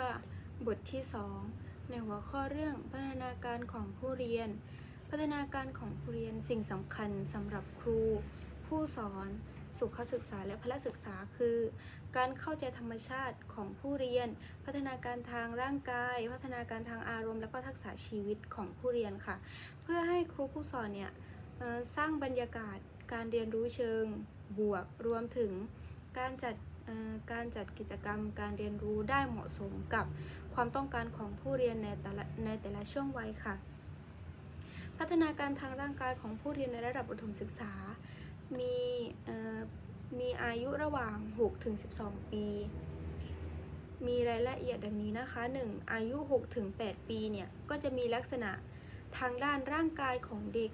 ค่ะ บทที่ 2 ในหัวข้อเรื่องพัฒนาการของผู้เรียน พัฒนาการของผู้เรียนสิ่งสำคัญสำหรับครู ผู้สอน สุขศึกษาและพละศึกษาคือ การเข้าใจธรรมชาติของผู้เรียน พัฒนาการทางร่างกาย พัฒนาการทางอารมณ์ และก็ทักษะชีวิตของผู้เรียนค่ะ เพื่อให้ครูผู้สอนเนี่ยสร้างบรรยากาศการเรียนรู้เชิงบวกรวมถึงการจัด การจัดกิจกรรมการเรียนรู้ได้เหมาะสมกับความต้องการของผู้เรียนในแต่ละในแต่ละช่วงวัยค่ะ พัฒนาการทางร่างกายของผู้เรียนในระดับประถมศึกษา มีมีอายุระหว่าง 6 ถึง 12 ปี มีรายละเอียดดังนี้นะคะ 1. อายุ 6 ถึง 8 ปีเนี่ย ก็จะมีลักษณะทางด้านร่างกายของเด็ก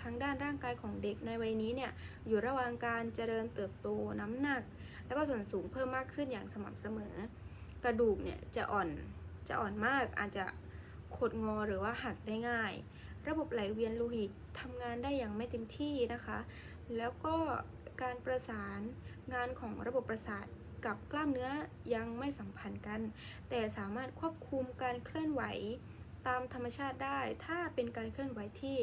ทางด้านร่างกายของเด็กในวัยนี้เนี่ย อยู่ระหว่างการเจริญเติบโตน้ำหนัก แล้วก็ส่วนสูงเพิ่มมากขึ้นอย่างสม่ำเสมอ กระดูกเนี่ยจะอ่อนจะอ่อนมากอาจจะขดงอหรือว่าหักได้ง่าย ระบบไหลเวียนโลหิตทำงานได้อย่างไม่เต็มที่นะคะ แล้วก็การประสานงานของระบบประสาทกับกล้ามเนื้อยังไม่สัมพันธ์กัน แต่สามารถควบคุมการเคลื่อนไหวตามธรรมชาติได้ ถ้าเป็นการเคลื่อนไหวที่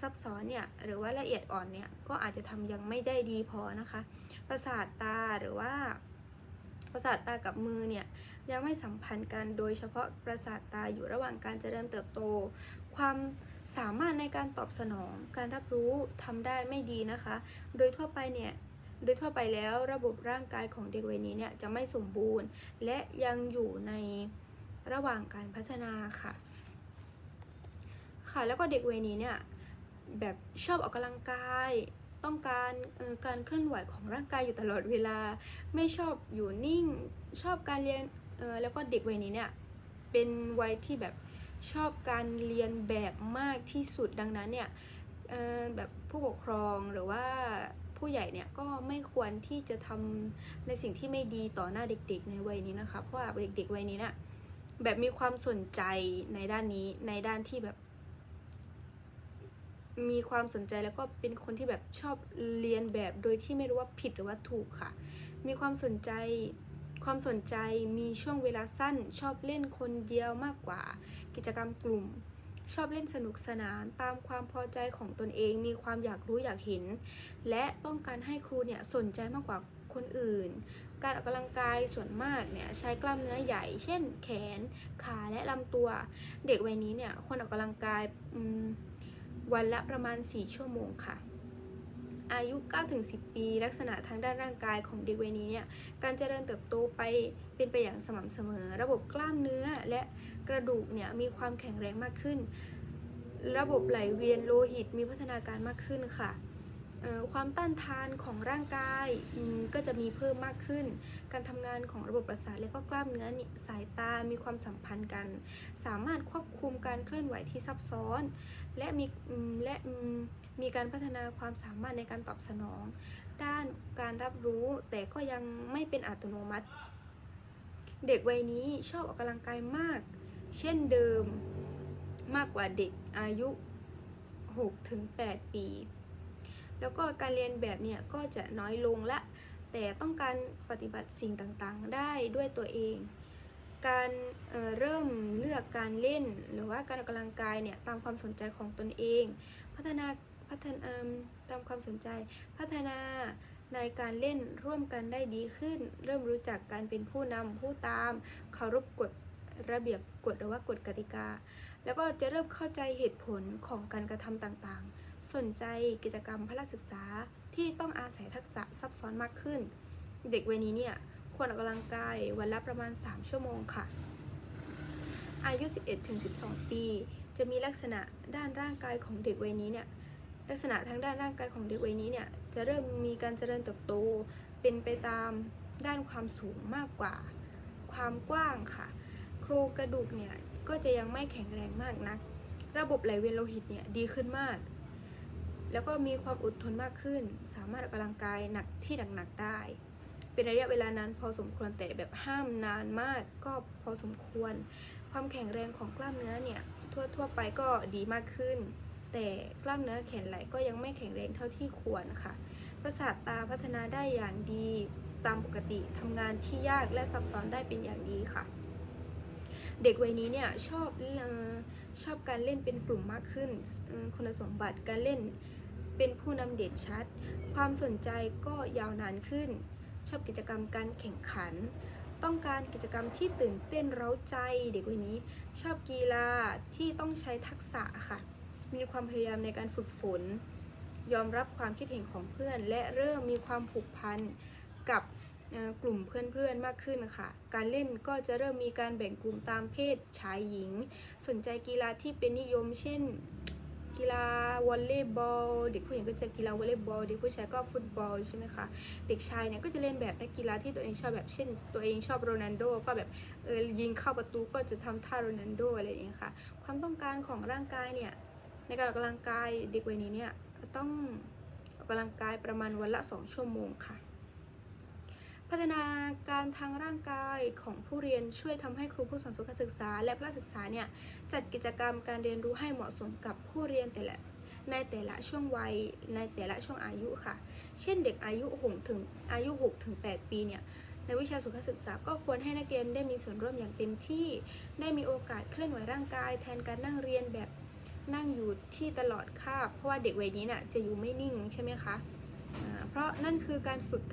ซับซ้อนเนี่ยหรือว่าละเอียดอ่อนเนี่ยก็อาจจะทำยังไม่ได้ดีพอนะคะ ประสาทตาหรือว่าประสาทตากับมือเนี่ยยังไม่สัมพันธ์กันโดยเฉพาะประสาทตาอยู่ระหว่างการเจริญเติบโต ความสามารถในการตอบสนองการรับรู้ทำได้ไม่ดีนะคะ โดยทั่วไปเนี่ยโดยทั่วไปแล้วระบบร่างกายของเด็กวัยนี้เนี่ยจะไม่สมบูรณ์ และยังอยู่ในระหว่างการพัฒนาค่ะ ค่ะแล้วก็เด็กวัยนี้เนี่ย แบบชอบออกกำลังกาย ต้องการการเคลื่อนไหวของร่างกายอยู่ตลอดเวลา ไม่ชอบอยู่นิ่ง ชอบการเรียนแล้วก็เด็กวัยนี้เนี่ยเป็นวัยที่แบบชอบการเรียนแบบมากที่สุดดังนั้นเนี่ยแบบผู้ปกครองหรือว่าผู้ใหญ่เนี่ยก็ไม่ควรที่จะทำในสิ่งที่ไม่ดีต่อหน้าเด็กๆ ในวัยนี้นะคะเพราะว่าเด็กๆวัยนี้เนี่ยแบบมีความสนใจในด้านนี้ในด้านที่แบบ มีความสนใจแล้วก็เป็นคนที่แบบชอบเรียนแบบโดยที่ไม่รู้ว่าผิดหรือว่าถูกค่ะ มีความสนใจความสนใจมีช่วงเวลาสั้น ชอบเล่นคนเดียวมากกว่า กิจกรรมกลุ่ม ชอบเล่นสนุกสนานตามความพอใจของตนเอง มีความอยากรู้อยากเห็น และต้องการให้ครูเนี่ยสนใจมากกว่าคนอื่น การออกกำลังกายส่วนมากเนี่ยใช้กล้ามเนื้อใหญ่ เช่น แขน ขาและลำตัว เด็กวัยนี้เนี่ยควรออกกำลังกายอืม วันละประมาณ 4 ชั่วโมงค่ะ อายุ 9-10 ปี ลักษณะทางด้านร่างกายของเด็กวัยนี้เนี่ย การเจริญเติบโตไปเป็นไปอย่างสม่ำเสมอ ระบบกล้ามเนื้อและกระดูกเนี่ยมีความแข็งแรงมากขึ้น ระบบไหลเวียนโลหิตมีพัฒนาการมากขึ้นค่ะ ความต้านทานของร่างกายก็จะมีเพิ่มมากขึ้น การทำงานของระบบประสาทและก็กล้ามเนื้อสายตามีความสัมพันธ์กัน สามารถควบคุมการเคลื่อนไหวที่ซับซ้อน และมีและมมีการพัฒนาความสามารถในการตอบสนอง ด้านการรับรู้แต่ก็ยังไม่เป็นอัตโนมัติ เด็กวัยนี้ชอบออกกำลังกายมาก เช่นเดิมมากกว่าเด็กอายุ6-8 ปี แล้วก็การเรียนแบบเนี่ยก็จะน้อยลงละ แต่ต้องการปฏิบัติสิ่งต่างๆ ได้ด้วยตัวเอง การเเริ่มเลือกการเล่น หรือว่าการออกกำลังกายเนี่ยตามความสนใจของตนเอง พัฒนาพัฒนาตามความสนใจ พัฒนาในการเล่นร่วมกันได้ดีขึ้น เริ่มรู้จักการเป็นผู้นำผู้ตามเคารพกฎระเบียบกฎหรือว่ากฎกติกา แล้วก็จะเริ่มเข้าใจเหตุผลของการกระทำต่างๆ สนใจกิจกรรมพละศึกษาที่ต้องอาศัยทักษะซับซ้อนมากขึ้น เด็กวัยนี้เนี่ยควรออกกำลังกายวันละประมาณ 3 ชั่วโมงค่ะ อายุ 11-12 ปี จะมีลักษณะด้านร่างกายของเด็กวัยนี้เนี่ยลักษณะทางด้านร่างกายของเด็กวัยนี้เนี่ยจะเริ่มมีการเจริญเติบโต เป็นไปตามด้านความสูงมากกว่า ความกว้างค่ะ โครงกระดูกเนี่ย ก็จะยังไม่แข็งแรงมากนัก ระบบไหลเวียนโลหิตเนี่ยดีขึ้นมาก แล้วก็มีความอดทนมากขึ้น สามารถออกกำลังกายหนักที่หนักๆได้ เป็นระยะเวลานานพอสมควรแต่แบบห้ามนานมากก็พอสมควร ความแข็งแรงของกล้ามเนื้อเนี่ยทั่วทั่วๆไปก็ดีมากขึ้น แต่กล้ามเนื้อแขนไหล่ก็ยังไม่แข็งแรงเท่าที่ควรค่ะ ประสาทตาพัฒนาได้อย่างดีตามปกติทำงานที่ยากและซับซ้อนได้เป็นอย่างดีค่ะ เด็กวัยนี้เนี่ยชอบออชอบการเล่นเป็นกลุ่มมากขึ้น คุณสมบัติการเล่นเป็นผู้นำเด่นชัด ความสนใจก็ยาวนานขึ้น ชอบกิจกรรมการแข่งขัน ต้องการกิจกรรมที่ตื่นเต้นเร้าใจ เด็กวัยนี้ ชอบกีฬาที่ต้องใช้ทักษะค่ะ มีความพยายามในการฝึกฝน ยอมรับความคิดเห็นของเพื่อน และเริ่มมีความผูกพันกับ กลุ่มเพื่อนๆมากขึ้นค่ะ การเล่นก็จะเริ่มมีการแบ่งกลุ่มตามเพศชายหญิง สนใจกีฬาที่เป็นนิยม เช่น กีฬาวอลเลย์บอล เด็กผู้หญิงก็จะกีฬาวอลเลย์บอล เด็กผู้ชายก็ฟุตบอลใช่ไหมคะ เด็กชายเนี่ยก็จะเล่นแบบนักกีฬาที่ตัวเองชอบแบบเช่น ตัวเองชอบโรนัลโดก็แบบเออยิงเข้าประตูก็จะทำท่าโรนัลโดอะไรอย่างเงี้ยค่ะ ความต้องการของร่างกายเนี่ยในการออกกำลังกายเด็กวัยนี้เนี่ยต้องออกกำลังกายประมาณวันละ 2 ชั่วโมงค่ะ พัฒนาการทางร่างกายของผู้เรียนช่วยทำให้ครูผู้สอนสุขศึกษา และพระศึกษาเนี่ยจัดกิจกรรมการเรียนรู้ให้เหมาะสมกับผู้เรียนแต่ละในแต่ละช่วงวัยในแต่ละช่วงอายุค่ะ เช่นเด็กอายุ6ถึงอายุ6ถึง8ปีเนี่ยในวิชาสุขศึกษาก็ควรให้นักเรียนได้มีส่วนร่วมอย่างเต็มที่ ได้มีโอกาสเคลื่อนไหวร่างกาย แทนการนั่งเรียนแบบนั่งอยู่ที่ตลอดคาบเพราะว่าเด็กวัยนี้น่ะจะอยู่ไม่นิ่งใช่ไหมคะอ่าเพราะนั่นคือการฝึก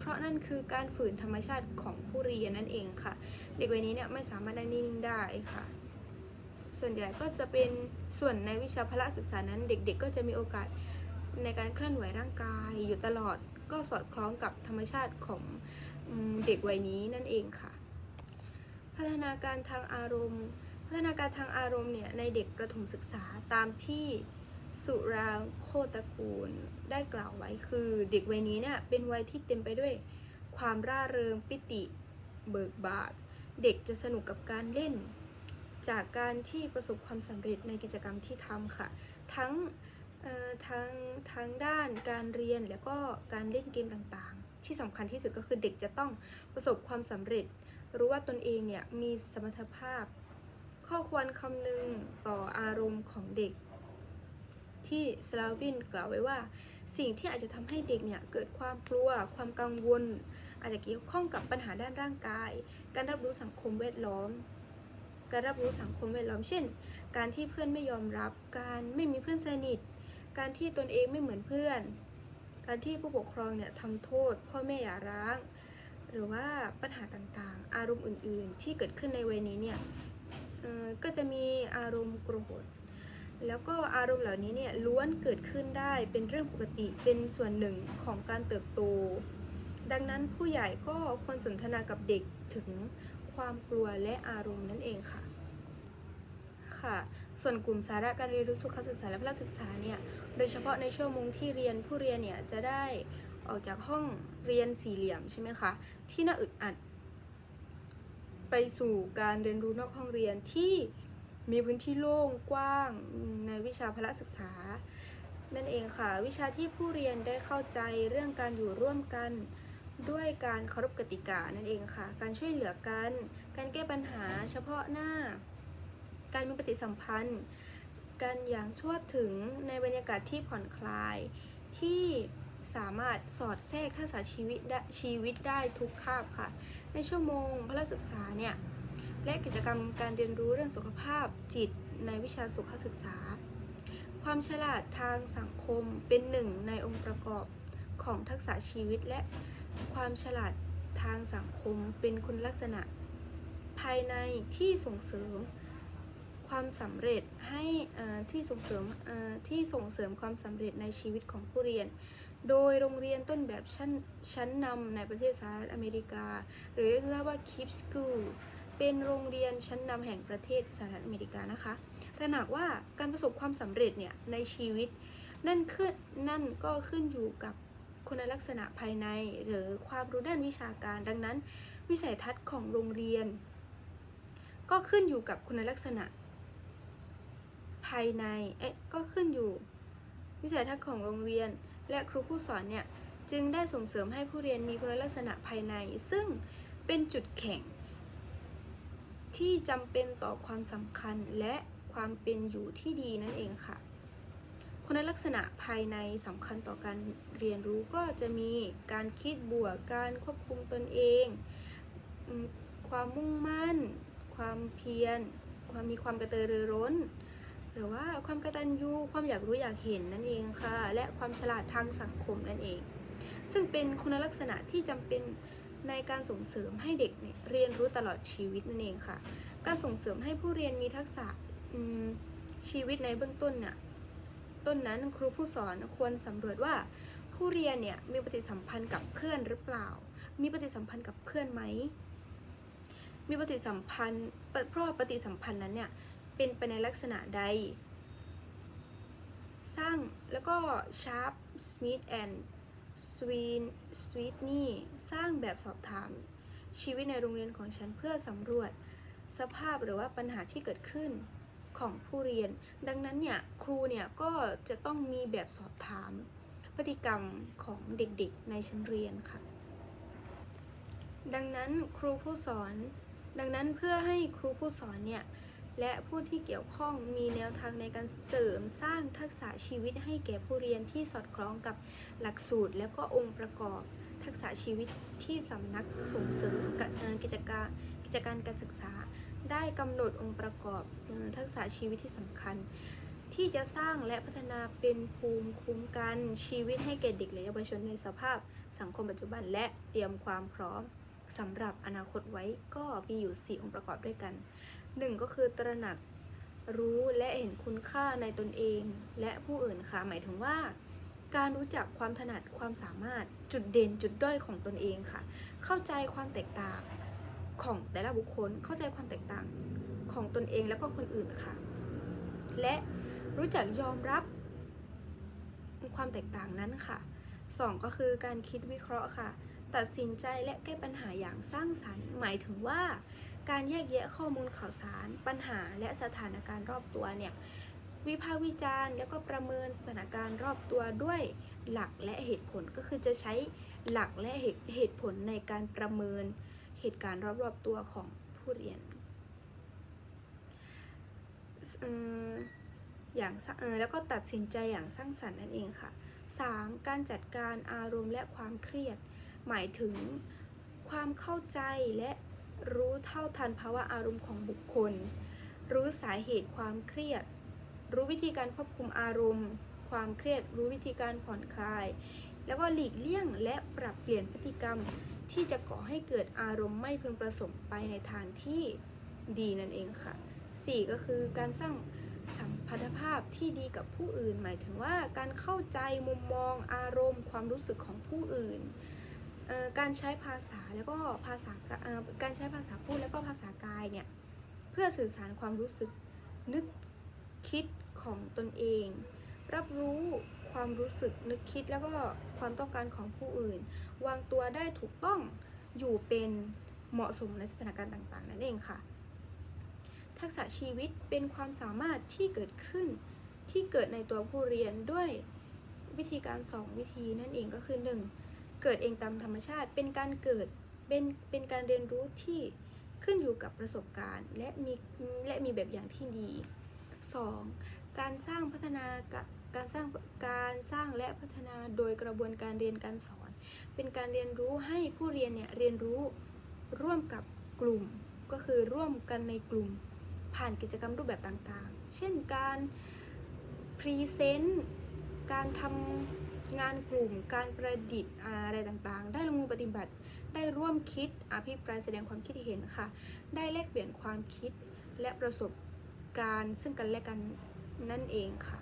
เพราะนั่นคือการฝืนธรรมชาติของผู้เรียนนั่นเองค่ะ เด็กวัยนี้เนี่ยไม่สามารถนิ่งได้ค่ะ ส่วนใหญ่ก็จะเป็นส่วนในวิชาพละศึกษานั้น เด็กๆ ก็จะมีโอกาสในการเคลื่อนไหวร่างกายอยู่ตลอดก็สอดคล้องกับธรรมชาติของเด็กวัยนี้นั่นเองค่ะ พัฒนาการทางอารมณ์ พัฒนาการทางอารมณ์เนี่ยในเด็กประถมศึกษาตามที่ สุรางโคตกูลได้กล่าวไว้คือ เด็กวัยนี้เนี่ยเป็นวัยที่เต็มไปด้วยความร่าเริงปิติเบิกบานเด็กจะสนุกกับการเล่น จากการที่ประสบความสำเร็จในกิจกรรมที่ทำค่ะ ทั้งทั้งทั้งด้านการเรียนแล้วก็การเล่นเกมต่างๆ ที่สำคัญที่สุดก็คือเด็กจะต้องประสบความสำเร็จ รู้ว่าตนเองเนี่ยมีสมรรถภาพ ข้อควรคำนึงต่ออารมณ์ของเด็ก ที่สลาวินกล่าวไว้ว่า สิ่งที่อาจจะทำให้เด็กเนี่ยเกิดความกลัว ความกังวล อาจจะเกี่ยวข้องกับปัญหาด้านร่างกาย การรับรู้สังคมแวดล้อม การรับรู้สังคมแวดล้อมเช่น การที่เพื่อนไม่ยอมรับ การไม่มีเพื่อนสนิท การที่ตนเองไม่เหมือนเพื่อน การที่ผู้ปกครองเนี่ยทำโทษ พ่อแม่อย่าร้าง หรือว่าปัญหาต่างๆ อารมณ์อื่น ๆ ที่เกิดขึ้นในวัยนี้เนี่ยก็จะมีอารมณ์โกรธ แล้วก็อารมณ์เหล่านี้เนี่ยล้วนเกิดขึ้นได้เป็นเรื่องปกติเป็นส่วนหนึ่งของการเติบโต ดังนั้นผู้ใหญ่ก็ควรสนทนากับเด็กถึงความกลัวและอารมณ์นั่นเองค่ะค่ะ ส่วนกลุ่มสาระการเรียนรู้สุขศึกษาและพละศึกษาเนี่ย โดยเฉพาะในชั่วโมงที่เรียนผู้เรียนเนี่ยจะได้ออกจากห้องเรียนสี่เหลี่ยมใช่ไหมคะ ที่น่าอึดอัด ไปสู่การเรียนรู้นอกห้องเรียนที่ มีพื้นที่โล่งกว้างในวิชาพละศึกษา นั่นเองค่ะ วิชาที่ผู้เรียนได้เข้าใจเรื่องการอยู่ร่วมกันด้วยการเคารพกติกานั่นเองค่ะ การช่วยเหลือกัน การแก้ปัญหาเฉพาะหน้า การมีปฏิสัมพันธ์ กันอย่างทั่วถึงในบรรยากาศที่ผ่อนคลาย ที่สามารถสอดแทรกทักษะชีวิตชีวิตได้ทุกคาบค่ะ ในชั่วโมงพละศึกษาเนี่ย และกิจกรรมการเรียนรู้เรื่องสุขภาพจิตในวิชาสุขศึกษา ความฉลาดทางสังคมเป็นหนึ่งในองค์ประกอบของทักษะชีวิตและความฉลาดทางสังคมเป็นคุณลักษณะ ภายในที่ส่งเสริมความสำเร็จให้ที่ส่งเสริมที่ส่งเสริมความสำเร็จในชีวิตของผู้เรียน โดยโรงเรียนต้นแบบชั้นชั้นนำในประเทศสหรัฐอเมริกา หรือเรียกว่า KIPP School เป็นโรงเรียนชั้นนำแห่งประเทศสหรัฐอเมริกานะคะ แต่หากว่าการประสบความสำเร็จเนี่ยในชีวิต นั่นขึ้นนั่นก็ขึ้นอยู่กับคุณลักษณะภายในหรือความรู้ด้านวิชาการ ดังนั้น วิสัยทัศน์ของโรงเรียน ก็ขึ้นอยู่กับคุณลักษณะ ภายในเอ๊ะก็ขึ้นอยู่วิสัยทัศน์ของโรงเรียน และครูผู้สอนเนี่ยจึงได้ส่งเสริมให้ผู้เรียนมีคุณลักษณะภายใน ซึ่งเป็นจุดแข็ง ที่จำเป็นต่อความสำคัญและความเป็นอยู่ที่ดีนั่นเองค่ะคุณลักษณะภายในสำคัญต่อการเรียนรู้ก็จะมีการคิดบวกการควบคุมตนเอง ความมุ่งมั่น ความเพียร ความมีความกระตือรือร้น หรือว่าความกระตัญญูความอยากรู้อยากเห็นนั่นเองค่ะ และความฉลาดทางสังคมนั่นเอง ซึ่งเป็นคุณลักษณะที่จำเป็น ในการส่งเสริมให้เด็กเนี่ยเรียนรู้ตลอดชีวิตนั่นเองค่ะ การส่งเสริมให้ผู้เรียนมีทักษะชีวิตในเบื้องต้นเนี่ยต้นนั้นครูผู้สอนควรสำรวจว่าผู้เรียนเนี่ยมีปฏิสัมพันธ์กับเพื่อนหรือเปล่า มีปฏิสัมพันธ์กับเพื่อนไหม มีปฏิสัมพันธ์เพราะว่าปฏิสัมพันธ์นั้นเนี่ยเป็นไปในลักษณะใด สร้างแล้วก็ชาร์ป สวีนสวีทนี่สร้างแบบสอบถาม ชีวิตในโรงเรียนของฉันเพื่อสำรวจ สภาพหรือว่าปัญหาที่เกิดขึ้นของผู้เรียน ดังนั้นเนี่ยครูเนี่ยก็จะต้องมีแบบสอบถาม พฤติกรรมของเด็กๆในชั้นเรียนค่ะ ดังนั้นครูผู้สอน ดังนั้นเพื่อให้ครูผู้สอนเนี่ย และผู้ที่เกี่ยวข้องมีแนวทางในการเสริมสร้างทักษะชีวิตให้แก่ผู้เรียนที่สอดคล้องกับหลักสูตร และก็องค์ประกอบทักษะชีวิตที่สำนักส่งเสริมกิจการกิจการการศึกษา ได้กำหนดองค์ประกอบทักษะชีวิตที่สำคัญ ที่จะสร้างและพัฒนาเป็นภูมิคุ้มกันชีวิตให้แก่เด็กและเยาวชนในสภาพสังคมปัจจุบัน และเตรียมความพร้อมสำหรับอนาคตไว้ก็มีอยู่ 4 องค์ประกอบด้วยกัน หนึ่งก็คือตระหนักรู้และเห็นคุณค่าในตนเองและผู้อื่นค่ะหมายถึงว่า การรู้จักความถนัดความสามารถจุดเด่นจุดด้อยของตนเองค่ะ เข้าใจความแตกต่างของแต่ละบุคคลเข้าใจความแตกต่างของตนเองแล้วก็คนอื่นค่ะ และรู้จักยอมรับความแตกต่างนั้นค่ะสองก็คือการคิดวิเคราะห์ค่ะ ตัดสินใจและแก้ปัญหาอย่างสร้างสรรค์ หมายถึงว่า การแยกแยะข้อมูลข่าวสาร ปัญหาและสถานการณ์รอบตัวเนี่ยวิพากษ์วิจารณ์แล้วก็ประเมินสถานการณ์รอบตัวด้วยหลักและเหตุผลก็คือจะใช้หลักและเหตุเหตุผลในการประเมินเหตุการณ์รอบๆตัวของผู้เรียนอย่างแล้วก็ตัดสินใจอย่างสร้างสรรค์นั่นเองค่ะ 3. การจัดการอารมณ์และความเครียด หมายถึงความเข้าใจและ รู้เท่าทันภาวะอารมณ์ของบุคคล รู้สาเหตุความเครียด รู้วิธีการควบคุมอารมณ์ ความเครียด รู้วิธีการผ่อนคลาย แล้วก็หลีกเลี่ยงและปรับเปลี่ยนพฤติกรรมที่จะก่อให้เกิดอารมณ์ไม่พึงประสงค์ไปในทางที่ดีนั่นเองค่ะ 4 ก็คือการสร้างสัมพันธภาพที่ดีกับผู้อื่น หมายถึงว่าการเข้าใจมุมมองอารมณ์ ความรู้สึกของผู้อื่น การใช้ภาษาแล้วก็ภาษาการใช้ภาษาพูดแล้วก็ภาษากายเนี่ยเพื่อสื่อสารความรู้สึกนึกคิดของตนเอง รับรู้ความรู้สึกนึกคิดแล้วก็ความต้องการของผู้อื่น วางตัวได้ถูกต้องอยู่เป็นเหมาะสมในสถานการณ์ต่างๆ นั่นเองค่ะ ทักษะชีวิตเป็นความสามารถที่เกิดขึ้นที่เกิดในตัวผู้เรียนด้วยวิธีการสองวิธีนั่นเองก็คือ 1. เกิดเองตามธรรมชาติ เป็นการเกิด เป็นเป็นการเรียนรู้ที่ขึ้นอยู่กับประสบการณ์ และมีและมีแบบอย่างที่ดี 2. การสร้างพัฒนากับการสร้างการสร้างและพัฒนาโดยกระบวนการเรียนการสอน เป็นการเรียนรู้ให้ผู้เรียนเนี่ยเรียนรู้ร่วมกับกลุ่มก็คือร่วมกันในกลุ่มผ่านกิจกรรมรูปแบบต่างๆ เช่นการพรีเซนต์การทำ งานกลุ่ม การประดิษฐ์อะไรต่างๆ ได้ลงมือปฏิบัติ ได้ร่วมคิดอภิปรายแสดงความคิดเห็นค่ะ ได้แลกเปลี่ยนความคิดและประสบการณ์ซึ่งกันและกันนั่นเองค่ะ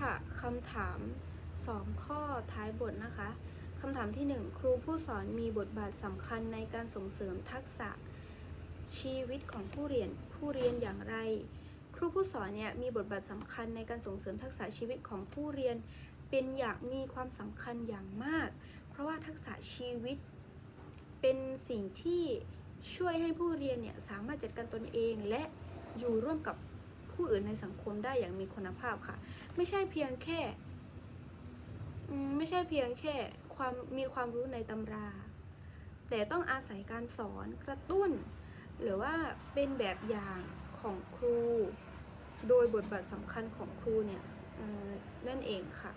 ค่ะคำถาม 2 ข้อท้ายบทนะคะคำถามที่ 1 ครูผู้สอนมีบทบาทสำคัญในการส่งเสริมทักษะชีวิตของผู้เรียนผู้เรียนอย่างไร รูผู้สอนเนี่ยมีบทบาทสำคัญในการส่งเสริมทักษะชีวิตของผู้เรียน เป็นอย่างมีความสำคัญอย่างมาก เพราะว่าทักษะชีวิต เป็นสิ่งที่ช่วยให้ผู้เรียนเนี่ยสามารถจัดการตนเองและอยู่ร่วมกับผู้อื่นในสังคมได้อย่างมีคุณภาพค่ะ ไม่ใช่เพียงแค่ไม่ใช่เพียงแค่ความมีความรู้ในตำรา แต่ต้องอาศัยการสอนกระตุ้น หรือว่าเป็นแบบอย่างของครู โดยบทบาทสำคัญของครูเนี่ยนั่นเองค่ะ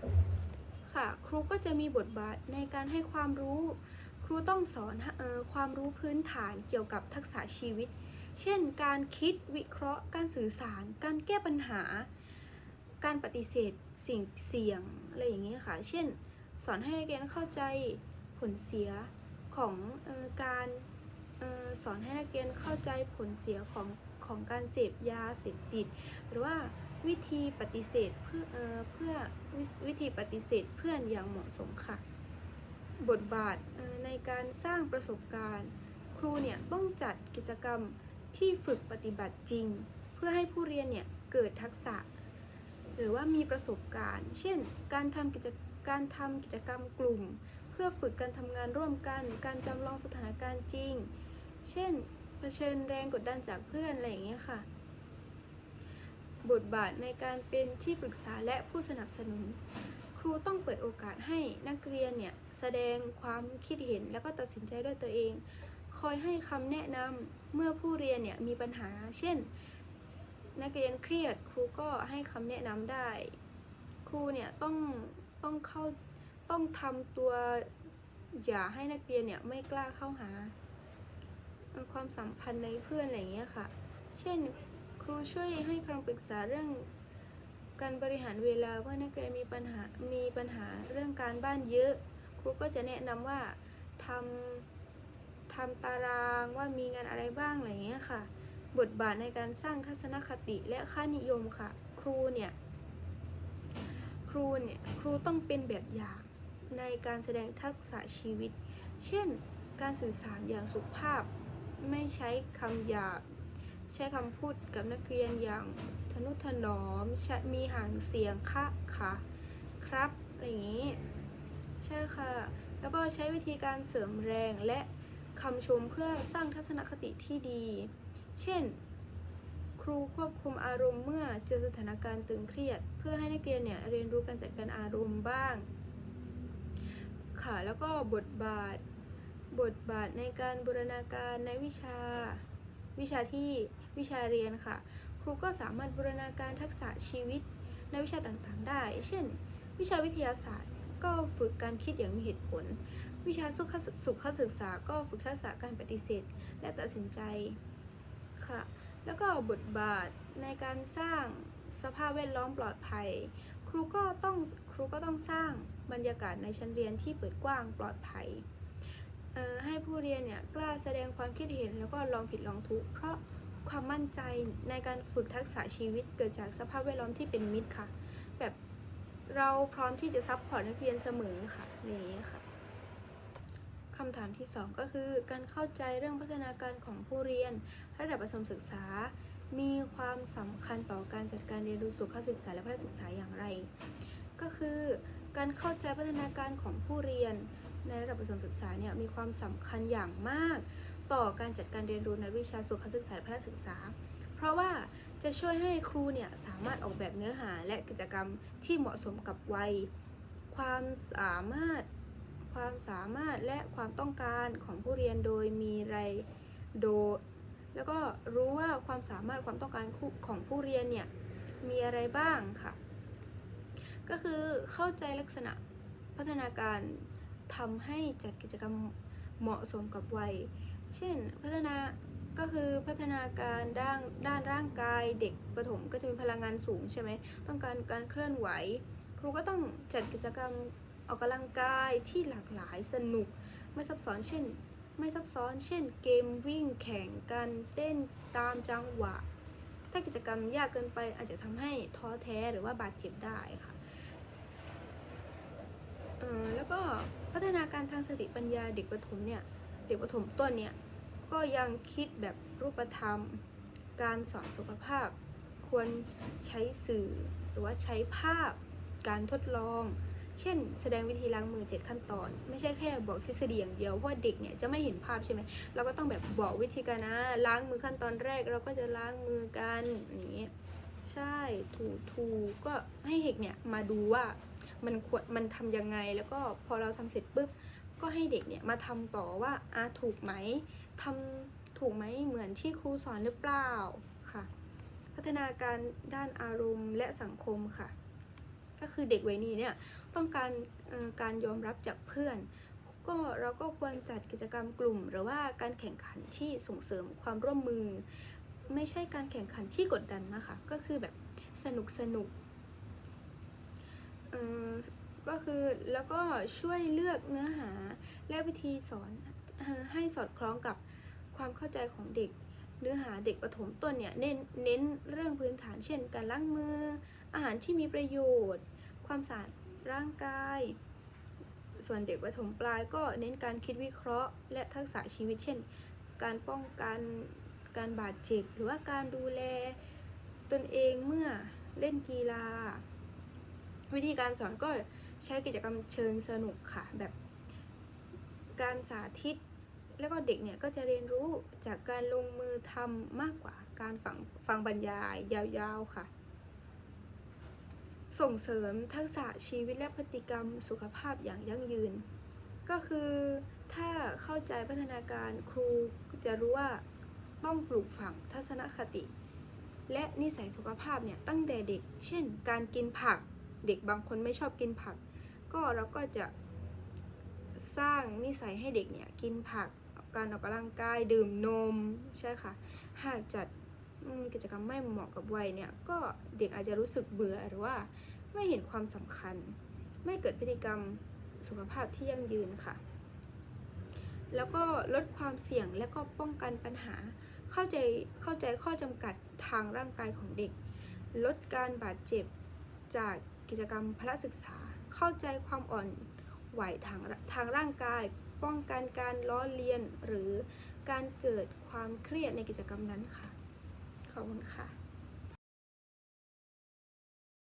ค่ะ ครูก็จะมีบทบาทในการให้ความรู้ ครูต้องสอนออความรู้พื้นฐานเกี่ยวกับทักษะชีวิต เช่น การคิดวิเคราะห์ การสื่อสาร การแก้ปัญหา การปฏิเสธสิ่งเสี่ยงอะไรอย่างเงี้ค่ะ เช่น สอนให้นักเรียนเข้าใจผลเสียของออการออสอนให้นักเรียนเข้าใจผลเสียของ ของการเสพยาเสพติด หรือว่าวิธีปฏิเสธเพื่อเออเพื่อวิวิธีปฏิเสธเพื่อนอย่างเหมาะสมค่ะ บทบาทในการสร้างประสบการณ์ ครูเนี่ยต้องจัดกิจกรรมที่ฝึกปฏิบัติจริง เพื่อให้ผู้เรียนเนี่ยเกิดทักษะ หรือว่ามีประสบการณ์ เช่น การทำกิจการทำกิจกรรมกลุ่ม เพื่อฝึกการทำงานร่วมกัน การจำลองสถานการณ์จริง เช่น เผชิญแรงกดดันจากเพื่อนอะไรอย่างเงี้ยค่ะ บทบาทในการเป็นที่ปรึกษาและผู้สนับสนุน ครูต้องเปิดโอกาสให้นักเรียนเนี่ยแสดงความคิดเห็นแล้วก็ตัดสินใจด้วยตัวเอง คอยให้คำแนะนำเมื่อผู้เรียนเนี่ยมีปัญหา เช่น นักเรียนเครียดครูก็ให้คำแนะนำได้ ครูเนี่ยต้องต้องเข้าต้องทำตัวอย่าให้นักเรียนเนี่ยไม่กล้าเข้าหา ความสัมพันธ์ในเพื่อนอะไรเงี้ยค่ะ เช่น ครูช่วยให้คำปรึกษาเรื่องการบริหารเวลาว่านักเรียนมีปัญหา มีปัญหาเรื่องการบ้านเยอะ ครูก็จะแนะนำว่าทำทำตารางว่ามีงานอะไรบ้างอะไรเงี้ยค่ะ บทบาทในการสร้างทัศนคติและค่านิยมค่ะ ครูเนี่ย ครูเนี่ย ครูต้องเป็นแบบอย่างในการแสดงทักษะชีวิต เช่น การสื่อสารอย่างสุภาพ ไม่ใช้คำหยาบ ใช้คำพูดกับนักเรียนอย่างทนุถนอมชมีห่างเสียงคะค่ะครับอะไรอย่างนี้ ใช่ค่ะ แล้วก็ใช้วิธีการเสริมแรงและคำชมเพื่อสร้างทัศนคติที่ดี เช่น ครูควบคุมอารมณ์เมื่อเจอสถานการณ์ตึงเครียด เพื่อให้นักเรียนเนี่ยเรียนรู้การจัดการอารมณ์บ้าง ค่ะ แล้วก็บทบาท บทบาทในการบูรณาการในวิชา วิชาที่วิชาเรียนค่ะ ครูก็สามารถบูรณาการทักษะชีวิตในวิชาต่างๆ ได้ เช่น วิชาวิทยาศาสตร์ ก็ฝึกการคิดอย่างมีเหตุผล วิชาสุขสุขศึกษา ก็ฝึกทักษะการปฏิเสธ และตัดสินใจค่ะ แล้วก็บทบาทในการสร้างสภาพแวดล้อมปลอดภัย ครูก็ต้องครูก็ต้องสร้างบรรยากาศในชั้นเรียนที่เปิดกว้างปลอดภัย ให้ผู้เรียนเนี่ยกล้าแสดงความคิดเห็นแล้วก็ลองผิดลองถูกเพราะความมั่นใจในการฝึกทักษะชีวิตเกิดจากสภาพแวดล้อมที่เป็นมิตรค่ะ แบบเราพร้อมที่จะซัพพอร์ตนักเรียนเสมอค่ะนี้ค่ะคำถามที่สองก็คือการเข้าใจเรื่องพัฒนาการของผู้เรียนระดับประถมศึกษา มีความสำคัญต่อการจัดการเรียนรู้สุขศึกษาและพัฒนาศึกษาอย่างไร ก็คือการเข้าใจพัฒนาการของผู้เรียน ในระดับประถมศึกษาเนี่ยมีความสำคัญอย่างมาก ต่อการจัดการเรียนรู้ในวิชาสุขศึกษาและพัฒนาศึกษา เพราะว่าจะช่วยให้ครูเนี่ยสามารถออกแบบเนื้อหาและกิจกรรมที่เหมาะสมกับวัย ความสามารถความสามารถและความต้องการของผู้เรียนโดยมีไรายโดแล้วก็รู้ว่าความสามารถความต้องการของผู้เรียนเนี่ยมีอะไรบ้างค่ะ ก็คือเข้าใจลักษณะพัฒนาการ ทำให้จัดกิจกรรมเหมาะสมกับวัย เช่น พัฒนาก็คือพัฒนาการด้านด้านร่างกายเด็กประถมก็จะมีพลังงานสูงใช่ไหมต้องการการเคลื่อนไหว ครูก็ต้องจัดกิจกรรมออกกำลังกายที่หลากหลายสนุก ไม่ซับซ้อนเช่น ไม่ซับซ้อน เช่น เกมวิ่งแข่งกันเต้นตามจังหวะ ถ้ากิจกรรมยากเกินไปอาจจะทำให้ท้อแท้หรือว่าบาดเจ็บได้ค่ะ เออแล้วก็พัฒนาการทางสติปัญญาเด็กประถมเนี่ย เด็กประถมต้นเนี่ย ก็ยังคิดแบบรูปธรรม การสอนสุขภาพ ควรใช้สื่อหรือว่าใช้ภาพ การทดลอง เช่น แสดงวิธีล้างมือ 7 ขั้นตอน ไม่ใช่แค่บอกทฤษฎีอย่างเดียว เพราะเด็กเนี่ยจะไม่เห็นภาพใช่ไหมเราก็ต้องแบบบอกวิธีการนะ ล้างมือขั้นตอนแรกเราก็จะล้างมือกันอย่างนี้ใช่ถูถูก็ให้เด็กเนี่ยมาดูว่า มันควรมันทำยังไง แล้วก็พอเราทำเสร็จปุ๊บก็ให้เด็กเนี่ยมาทำต่อว่าอาถูกไหมทำถูกไหมเหมือนที่ครูสอนหรือเปล่าค่ะ พัฒนาการด้านอารมณ์และสังคมค่ะ ก็คือเด็กวัยนี้เนี่ยต้องการการยอมรับจากเพื่อนก็เราก็ควรจัดกิจกรรมกลุ่ม หรือว่าการแข่งขันที่ส่งเสริมความร่วมมือ ไม่ใช่การแข่งขันที่กดดันนะคะ ก็คือแบบสนุกสนุก ก็คือแล้วก็ช่วยเลือกเนื้อหาและวิธีสอนให้สอดคล้องกับความเข้าใจของเด็ก เนื้อหาเด็กประถมต้นเนี่ยเน้นเน้นเรื่องพื้นฐานเช่น การล้างมือ อาหารที่มีประโยชน์ ความสะอาดร่างกาย ส่วนเด็กประถมปลายก็เน้นการคิดวิเคราะห์ และทักษะชีวิต เช่น การป้องกันการบาดเจ็บหรือว่าการดูแลตนเองเมื่อเล่นกีฬา วิธีการสอนก็ใช้กิจกรรมเชิงสนุกค่ะ แบบการสาธิต แล้วก็เด็กเนี่ยก็จะเรียนรู้จากการลงมือทำมากกว่าการฟังฟังบรรยายยาวๆค่ะ ส่งเสริมทักษะชีวิตและพฤติกรรมสุขภาพอย่างยั่งยืน ก็คือถ้าเข้าใจพัฒนาการครูจะรู้ว่าต้องปลูกฝังทัศนคติ และนิสัยสุขภาพเนี่ยตั้งแต่เด็ก เช่น การกินผัก ด็กบางคนไม่ชอบกินผัก ก็เราก็จะสร้างนิสัยให้เด็กเนี่ยกินผักการออกกำลังกายดื่มนมใช่ค่ะ หากจัดกิจกรรมไม่เหมาะกับวัยเนี่ยก็เด็กอาจจะรู้สึกเบื่อหรือว่าไม่เห็นความสำคัญ ไม่เกิดพฤติกรรมสุขภาพที่ยั่งยืนค่ะ แล้วก็ลดความเสี่ยงและก็ป้องกันปัญหา เข้าใจเข้าใจข้อจำกัดทางร่างกายของเด็ก ลดการบาดเจ็บจาก กิจกรรมพละศึกษา เข้าใจความอ่อนไหวทางทางร่างกาย ป้องกันการล้อเลียนหรือการเกิดความเครียดในกิจกรรมนั้นค่ะ ขอบคุณค่ะ